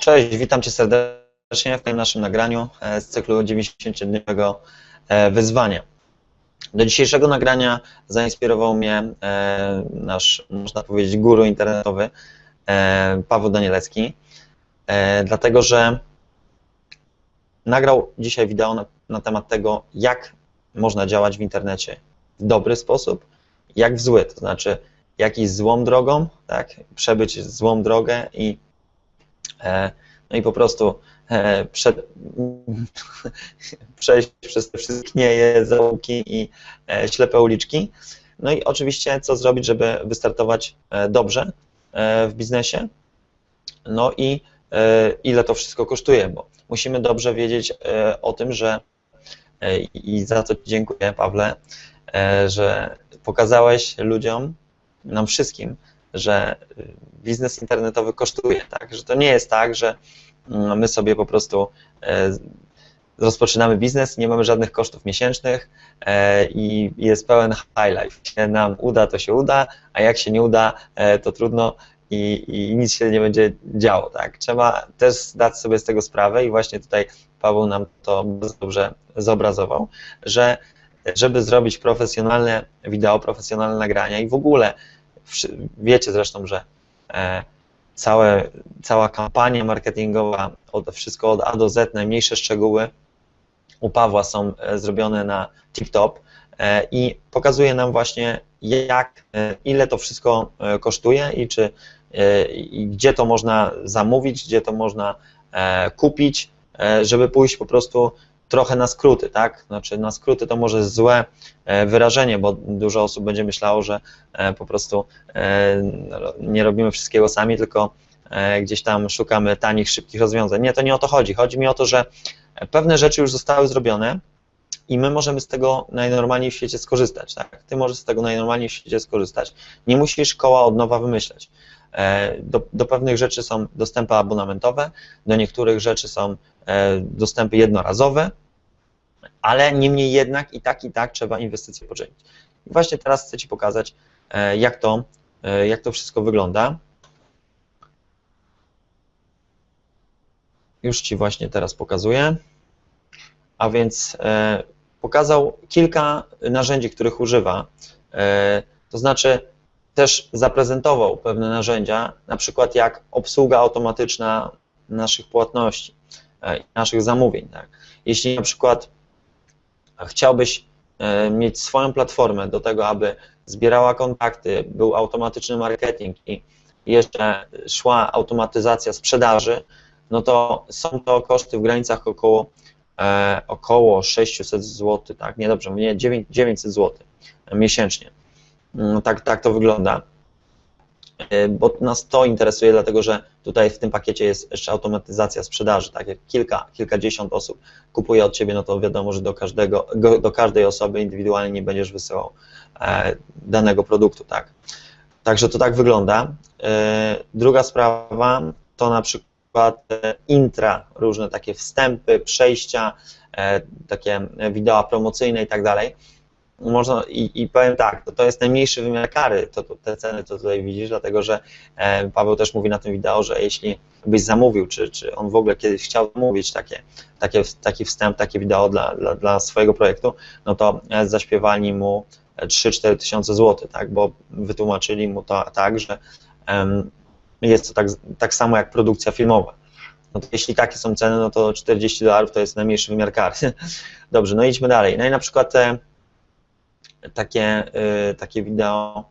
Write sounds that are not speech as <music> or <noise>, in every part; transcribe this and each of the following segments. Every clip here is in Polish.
Cześć, witam Cię serdecznie w tym naszym nagraniu e, z cyklu 90-dniowego e, wyzwania. Do dzisiejszego nagrania zainspirował mnie e, nasz, można powiedzieć, guru internetowy Paweł Danielecki, dlatego że nagrał dzisiaj wideo na, na temat tego, jak można działać w internecie w dobry sposób, jak w zły, to znaczy jak iść złą drogą, tak, przebyć złą drogę i no i po prostu e, przed, <laughs> przejść przez te wszystkie knieje, i e, ślepe uliczki. No i oczywiście co zrobić, żeby wystartować dobrze w biznesie. No i ile to wszystko kosztuje, bo musimy dobrze wiedzieć o tym, że i za Ci dziękuję, Pawle, że pokazałeś ludziom, nam wszystkim, że y, biznes internetowy kosztuje, tak? Że to nie jest tak, że mm, my sobie po prostu e, rozpoczynamy biznes, nie mamy żadnych kosztów miesięcznych e, i jest pełen high life. Jak nam uda, to się uda, a jak się nie uda, e, to trudno i, i nic się nie będzie działo, tak? Trzeba też zdać sobie z tego sprawę i właśnie tutaj Paweł nam to bardzo dobrze zobrazował, że żeby zrobić profesjonalne wideo, profesjonalne nagrania i w ogóle wiecie zresztą, że e, całe, cała kampania marketingowa, od, wszystko od A do Z, najmniejsze szczegóły u Pawła są e, zrobione na TikTok e, i pokazuje nam właśnie jak, ile to wszystko kosztuje i czy i gdzie to można zamówić, gdzie to można kupić, żeby pójść po prostu trochę na skróty, tak? Znaczy na skróty to może złe e, wyrażenie, bo dużo osób będzie myślało, że e, po prostu e, nie robimy wszystkiego sami, tylko gdzieś tam szukamy tanich, szybkich rozwiązań. Nie, to nie o to chodzi. Chodzi mi o to, że pewne rzeczy już zostały zrobione i my możemy z tego najnormalniej w świecie skorzystać, tak? Ty możesz z tego najnormalniej w świecie skorzystać. Nie musisz koła od nowa wymyśleć. Do, do pewnych rzeczy są dostępy abonamentowe, do niektórych rzeczy są dostępy jednorazowe, ale niemniej jednak i tak, i tak trzeba inwestycje poczynić. I właśnie teraz chcę Ci pokazać, e, jak to, e, jak to wszystko wygląda. Już Ci właśnie teraz pokazuję. A więc e, pokazał kilka narzędzi, których używa. To znaczy też zaprezentował pewne narzędzia, na przykład jak obsługa automatyczna naszych płatności, naszych zamówień. Tak? Jeśli na przykład chciałbyś e, mieć swoją platformę do tego, aby zbierała kontakty, był automatyczny marketing i jeszcze szła automatyzacja sprzedaży, no to są to koszty w granicach około, e, około 600 zł, tak? Nie dobrze, nie 900 zł miesięcznie. No, tak, tak to wygląda. E, bo nas to interesuje, dlatego że tutaj w tym pakiecie jest jeszcze automatyzacja sprzedaży, tak jak kilka, kilkadziesiąt osób kupuje od Ciebie, no to wiadomo, że do, każdego, do każdej osoby indywidualnie nie będziesz wysyłał e, danego produktu, tak. Także to tak wygląda. E, druga sprawa to na przykład intra, różne takie wstępy, przejścia, takie wideo promocyjne i tak dalej można i, i powiem tak, to, to jest najmniejszy wymiar kary, to, to, te ceny, co tutaj widzisz, dlatego że e, Paweł też mówi na tym wideo, że jeśli byś zamówił, czy, czy on w ogóle kiedyś chciał zamówić takie, takie, taki wstęp, takie wideo dla, dla, dla swojego projektu, no to e, zaśpiewali mu 3-4 tysiące złotych, tak, bo wytłumaczyli mu to tak, że um, jest to tak, tak samo jak produkcja filmowa. No to jeśli takie są ceny, no to 40 dolarów to jest najmniejszy wymiar kary. <laughs> Dobrze, no idźmy dalej. No i na przykład e, takie, y, takie wideo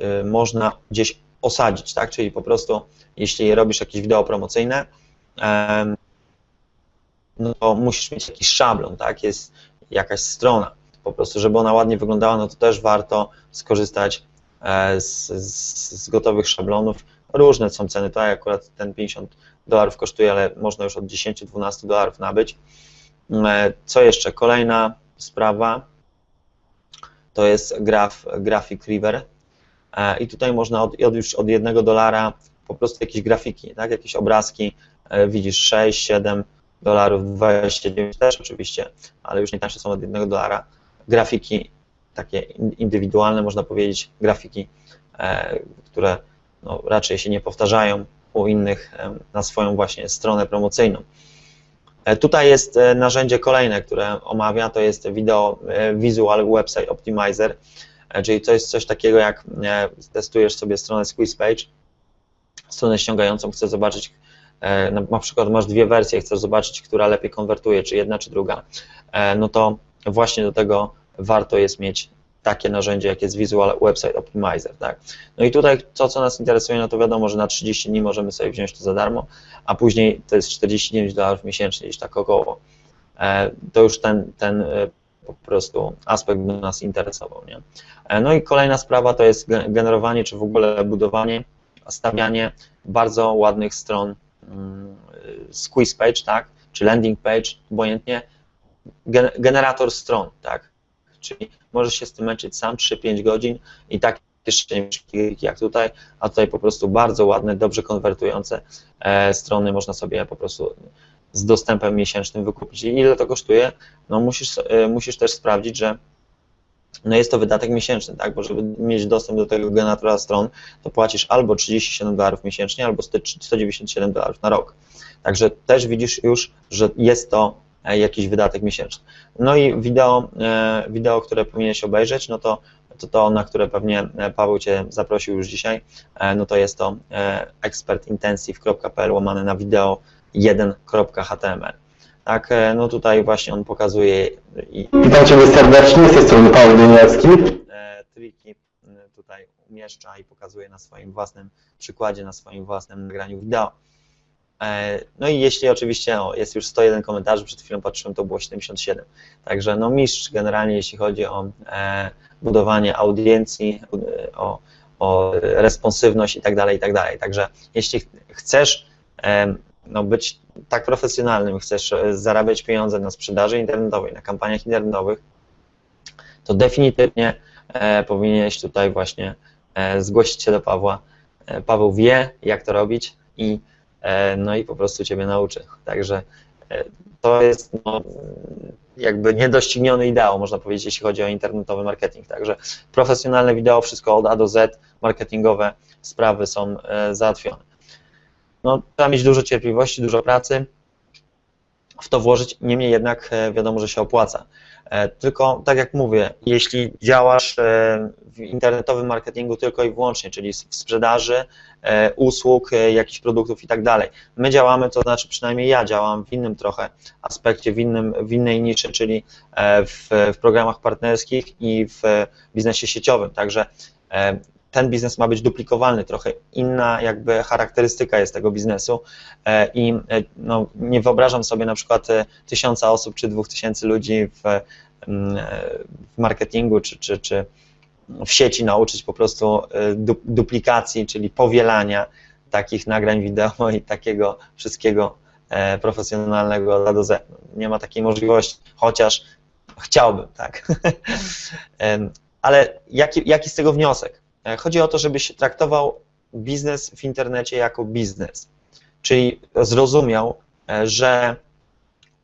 y, można gdzieś osadzić, tak? Czyli po prostu, jeśli robisz jakieś wideo promocyjne, no to musisz mieć jakiś szablon, tak? Jest jakaś strona, po prostu, żeby ona ładnie wyglądała, no to też warto skorzystać e, z, z, z gotowych szablonów. Różne są ceny, to akurat ten 50 dolarów kosztuje, ale można już od 10-12 dolarów nabyć. E, co jeszcze? Kolejna sprawa, to jest graf, grafik River. E, i tutaj można od, od, już od jednego dolara po prostu jakieś grafiki, tak, jakieś obrazki, e, widzisz 6, 7 dolarów, 29 też oczywiście, ale już nie tańsze są od jednego dolara, grafiki takie indywidualne, można powiedzieć, grafiki, e, które no, raczej się nie powtarzają u innych na swoją właśnie stronę promocyjną. Tutaj jest narzędzie kolejne, które omawia, to jest Video Visual Website Optimizer, czyli to jest coś takiego jak testujesz sobie stronę Squeeze Page, stronę ściągającą, chcesz zobaczyć, na przykład masz dwie wersje, chcesz zobaczyć, która lepiej konwertuje, czy jedna, czy druga, no to właśnie do tego warto jest mieć takie narzędzie, jak jest Visual Website Optimizer. Tak? No i tutaj to, co nas interesuje, no to wiadomo, że na 30 dni możemy sobie wziąć to za darmo, a później to jest 49 dolarów miesięcznie, gdzieś tak około. E, to już ten, ten e, po prostu aspekt by nas interesował. Nie? E, no i kolejna sprawa to jest generowanie, czy w ogóle budowanie, stawianie bardzo ładnych stron mm, squeeze page, tak, czy landing page, obojętnie, generator stron, tak, czyli możesz się z tym męczyć sam 3-5 godzin i tak jeszcze jak tutaj, a tutaj po prostu bardzo ładne, dobrze konwertujące e, strony można sobie po prostu z dostępem miesięcznym wykupić. I ile to kosztuje? No musisz, e, musisz też sprawdzić, że no jest to wydatek miesięczny, tak, bo żeby mieć dostęp do tego generatora stron, to płacisz albo 37 dolarów miesięcznie, albo 197 dolarów na rok. Także też widzisz już, że jest to jakiś wydatek miesięczny. No i wideo, e, wideo które powinieneś obejrzeć, no to, to to, na które pewnie e, Paweł Cię zaprosił już dzisiaj, no to jest to expertintensive.pl łamane na wideo 1.html. Tak, no tutaj właśnie on pokazuje. Witam Cię serdecznie, z tej strony Paweł Dyniewski. Triki tutaj umieszcza i pokazuje na swoim własnym przykładzie, na swoim własnym nagraniu wideo. E, no i jeśli oczywiście o, jest już 101 komentarzy, przed chwilą patrzyłem, to było 77. Także no mistrz generalnie, jeśli chodzi o e, budowanie audiencji, o, o responsywność i tak dalej, i tak dalej. Także jeśli chcesz e, no, być tak profesjonalnym, chcesz e, zarabiać pieniądze na sprzedaży internetowej, na kampaniach internetowych, to definitywnie e, powinieneś tutaj właśnie e, zgłosić się do Pawła. Paweł wie, jak to robić i no i po prostu Ciebie nauczy. Także e, to jest no, jakby niedościgniony ideał, można powiedzieć, jeśli chodzi o internetowy marketing. Także profesjonalne wideo, wszystko od A do Z, marketingowe sprawy są e, załatwione. No, trzeba mieć dużo cierpliwości, dużo pracy, w to włożyć, niemniej jednak wiadomo, że się opłaca. Tylko, tak jak mówię, jeśli działasz w internetowym marketingu tylko i wyłącznie, czyli w sprzedaży e, usług, e, jakichś produktów i tak dalej. My działamy, to znaczy przynajmniej ja działam w innym trochę aspekcie, w, innym, w innej niszy, czyli e, w, w programach partnerskich i w biznesie sieciowym. Także ten biznes ma być duplikowalny, trochę inna jakby charakterystyka jest tego biznesu i no, nie wyobrażam sobie na przykład tysiąca osób czy dwóch tysięcy ludzi w, w marketingu czy, czy, czy w sieci nauczyć po prostu duplikacji, czyli powielania takich nagrań wideo i takiego wszystkiego e, profesjonalnego od do Z. Nie ma takiej możliwości, chociaż chciałbym, tak. <laughs> Ale jaki, jaki z tego wniosek? E, chodzi o to, żebyś traktował biznes w internecie jako biznes, czyli zrozumiał, e, że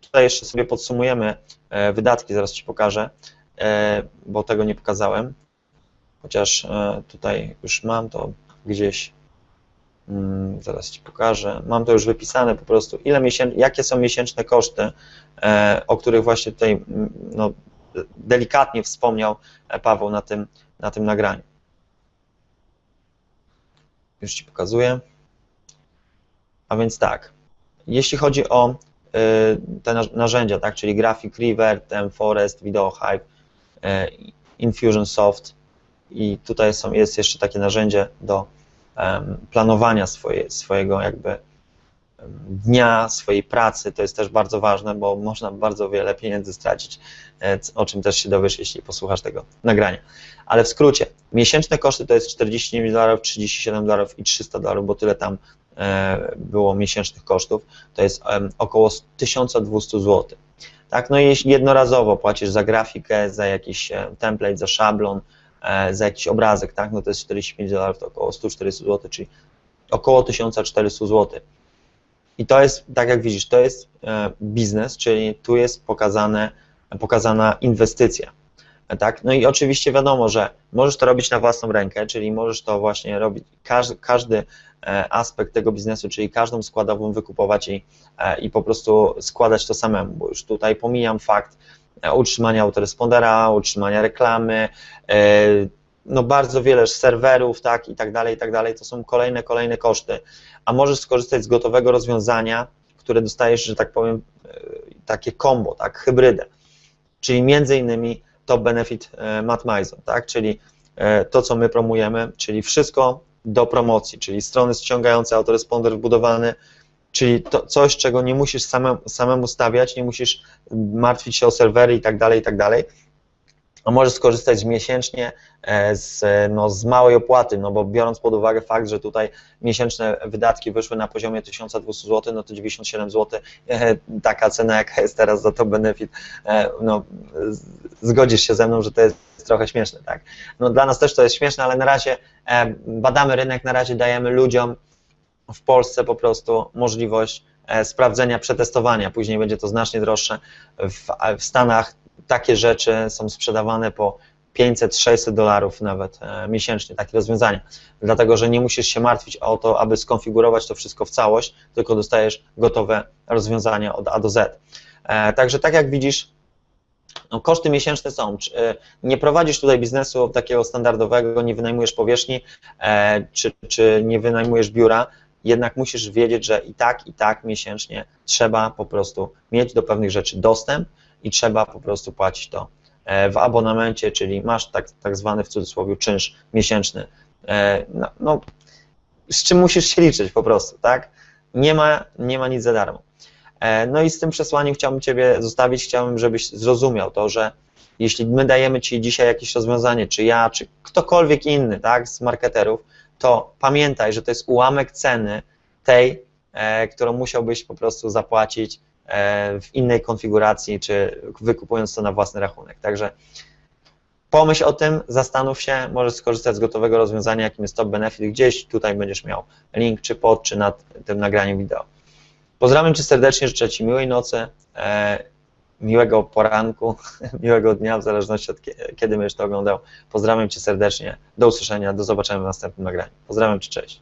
tutaj jeszcze sobie podsumujemy wydatki, zaraz Ci pokażę, bo tego nie pokazałem. Chociaż e, tutaj już mam to gdzieś, mm, zaraz Ci pokażę, mam to już wypisane po prostu, ile miesięc, jakie są miesięczne koszty, e, o których właśnie tutaj mm, no, delikatnie wspomniał e, Paweł na tym, na tym nagraniu. Już Ci pokazuję. A więc tak, jeśli chodzi o te narzędzia, tak, czyli Graphic River, Forest, Video Hype, Infusionsoft, i tutaj są, jest jeszcze takie narzędzie do planowania swoje, swojego jakby dnia, swojej pracy. To jest też bardzo ważne, bo można bardzo wiele pieniędzy stracić, e, o czym też się dowiesz, jeśli posłuchasz tego nagrania. Ale w skrócie, miesięczne koszty to jest 49 dolarów, 37 dolarów i 300 dolarów, bo tyle tam e, było miesięcznych kosztów. To jest około 1200 zł. Tak, no i jeśli jednorazowo płacisz za grafikę, za jakiś e, template, za szablon, za jakiś obrazek, tak, no to jest 45 dolarów, to około 140 zł, czyli około 1400 zł. I to jest, tak jak widzisz, to jest e, biznes, czyli tu jest pokazane, pokazana inwestycja. Tak? No i oczywiście wiadomo, że możesz to robić na własną rękę, czyli możesz to właśnie robić, każdy, każdy e, aspekt tego biznesu, czyli każdą składową wykupować i, e, i po prostu składać to samemu, bo już tutaj pomijam fakt utrzymania autorespondera, utrzymania reklamy, no bardzo wiele serwerów, tak, i tak dalej, i tak dalej, to są kolejne, kolejne koszty, a możesz skorzystać z gotowego rozwiązania, które dostajesz, że tak powiem, takie combo, tak, hybrydę, czyli między innymi top benefit e, Matmizer, tak? czyli e, to, co my promujemy, czyli wszystko do promocji, czyli strony ściągające, autoresponder wbudowany, czyli to coś, czego nie musisz samemu, samemu stawiać, nie musisz martwić się o serwery i tak dalej, i tak dalej, a możesz skorzystać miesięcznie e, z, no, z małej opłaty, no bo biorąc pod uwagę fakt, że tutaj miesięczne wydatki wyszły na poziomie 1200 zł, no to 97 zł, taka cena jaka jest teraz za to benefit, no zgodzisz się ze mną, że to jest trochę śmieszne, tak? No dla nas też to jest śmieszne, ale na razie e, badamy rynek, na razie dajemy ludziom w Polsce po prostu możliwość e, sprawdzenia, przetestowania, później będzie to znacznie droższe. W, w Stanach takie rzeczy są sprzedawane po 500-600 dolarów nawet e, miesięcznie, takie rozwiązania. Dlatego, że nie musisz się martwić o to, aby skonfigurować to wszystko w całość, tylko dostajesz gotowe rozwiązania od A do Z. Także tak jak widzisz, no, koszty miesięczne są. E, nie prowadzisz tutaj biznesu takiego standardowego, nie wynajmujesz powierzchni, e, czy, czy nie wynajmujesz biura, jednak musisz wiedzieć, że i tak, i tak miesięcznie trzeba po prostu mieć do pewnych rzeczy dostęp i trzeba po prostu płacić to e, w abonamencie, czyli masz tak, tak zwany w cudzysłowie czynsz miesięczny. No, no, z czym musisz się liczyć po prostu, tak? Nie ma, nie ma nic za darmo. E, no i z tym przesłaniem chciałbym Ciebie zostawić, chciałbym, żebyś zrozumiał to, że jeśli my dajemy Ci dzisiaj jakieś rozwiązanie, czy ja, czy ktokolwiek inny, tak, z marketerów, to pamiętaj, że to jest ułamek ceny tej, e, którą musiałbyś po prostu zapłacić e, w innej konfiguracji, czy wykupując to na własny rachunek. Także pomyśl o tym, zastanów się, możesz skorzystać z gotowego rozwiązania, jakim jest Top Benefit, gdzieś tutaj będziesz miał link, czy pod, czy nad tym nagraniem wideo. Pozdrawiam Cię serdecznie, życzę Ci miłej nocy, e, miłego poranku, <laughs> miłego dnia, w zależności od kiedy będziesz to oglądał. Pozdrawiam Cię serdecznie, do usłyszenia, do zobaczenia w następnym nagraniu. Pozdrawiam Cię, cześć.